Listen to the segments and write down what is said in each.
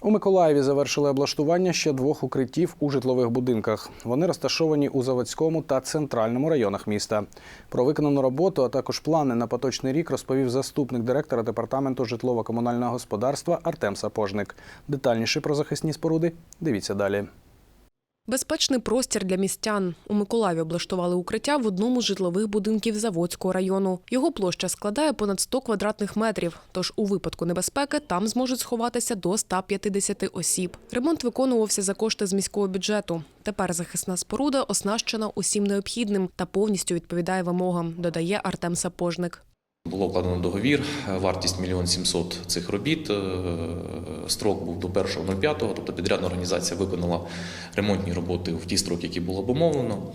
У Миколаєві завершили облаштування ще двох укриттів у житлових будинках. Вони розташовані у Заводському та центральному районах міста. Про виконану роботу, а також плани на поточний рік розповів заступник директора департаменту житлово-комунального господарства Артем Сапожник. Детальніше про захисні споруди дивіться далі. Безпечний простір для містян. У Миколаєві облаштували укриття в одному з житлових будинків Заводського району. Його площа складає понад 100 квадратних метрів. Тож у випадку небезпеки там зможуть сховатися до 150 осіб. Ремонт виконувався за кошти з міського бюджету. Тепер захисна споруда оснащена усім необхідним та повністю відповідає вимогам, додає Артем Сапожник. Було вкладено договір, вартість вартість мільйон сімсот цих робіт. е, Строк був до 1.05, тобто підрядна організація виконала ремонтні роботи в ті строки, які було обумовлено.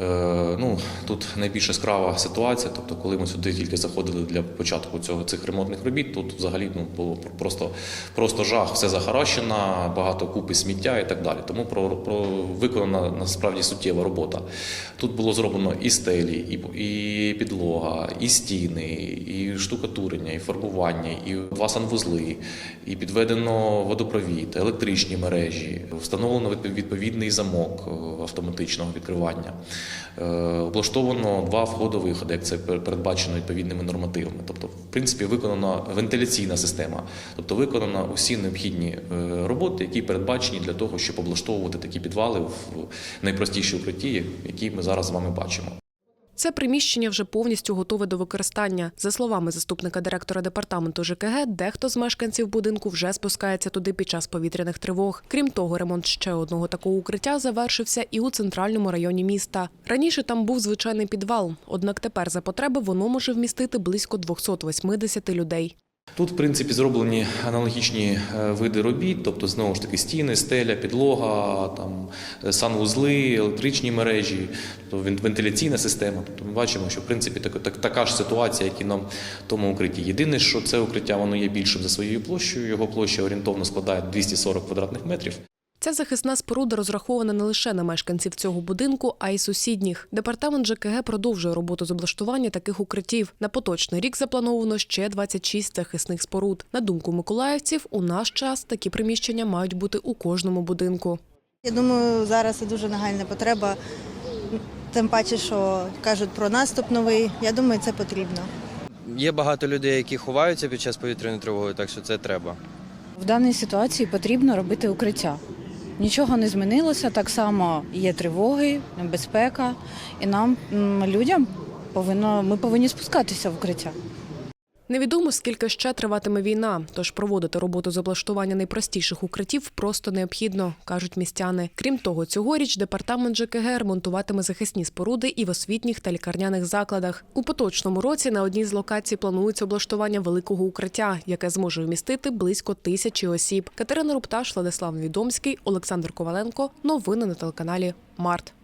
Е, Ну, тут найбільш яскрава ситуація. Тобто, коли ми сюди тільки заходили для початку цього цих ремонтних робіт, тут взагалі ну, було просто, просто жах, все захаращено, багато купи сміття і так далі. Тому про, про виконана насправді суттєва робота. Тут було зроблено і стелі, і, і підлога, і стіни, і штукатурення, і фарбування, і два санвузли, і підведено водопровід, електричні мережі, встановлено відпов- відповідний замок е, автоматичного відкривання. Е, Облаштовано два входи-виходи, як це передбачено відповідними нормативами. Тобто, в принципі, виконана вентиляційна система, тобто виконано усі необхідні е, роботи, які передбачені для того, щоб облаштовувати такі підвали в найпростіші укритті, які ми зараз з вами бачимо. Це приміщення вже повністю готове до використання. За словами заступника директора департаменту ЖКГ, дехто з мешканців будинку вже спускається туди під час повітряних тривог. Крім того, ремонт ще одного такого укриття завершився і у центральному районі міста. Раніше там був звичайний підвал, однак тепер за потреби воно може вмістити близько 280 людей. Тут, в принципі, зроблені аналогічні е, види робіт, тобто знову ж таки стіни, стеля, підлога, там е, санвузли, електричні мережі, тобто вен- вентиляційна система. Тобто ми бачимо, що в принципі так, так, така ж ситуація, як і на тому укритті. Єдине, що це укриття воно є більшим за своєю площею. Його площа орієнтовно складає 240 квадратних метрів. Ця захисна споруда розрахована не лише на мешканців цього будинку, а й сусідніх. Департамент ЖКГ продовжує роботу з облаштування таких укриттів. На поточний рік заплановано ще 26 захисних споруд. На думку миколаївців, у наш час такі приміщення мають бути у кожному будинку. Я думаю, зараз це дуже нагальна потреба. Тим паче, що кажуть про наступ новий. Я думаю, це потрібно. Є багато людей, які ховаються під час повітряної тривоги, так що це треба. В даній ситуації потрібно робити укриття. Нічого не змінилося, так само є тривоги, безпека, і нам, людям, повинно, ми повинні спускатися в укриття. Невідомо, скільки ще триватиме війна, тож проводити роботу з облаштування найпростіших укриттів просто необхідно, кажуть містяни. Крім того, цьогоріч департамент ЖКГ ремонтуватиме захисні споруди і в освітніх та лікарняних закладах. У поточному році на одній з локацій планується облаштування великого укриття, яке зможе вмістити близько тисячі осіб. Катерина Рупташ, Владислав Відомський, Олександр Коваленко. Новини на телеканалі Март.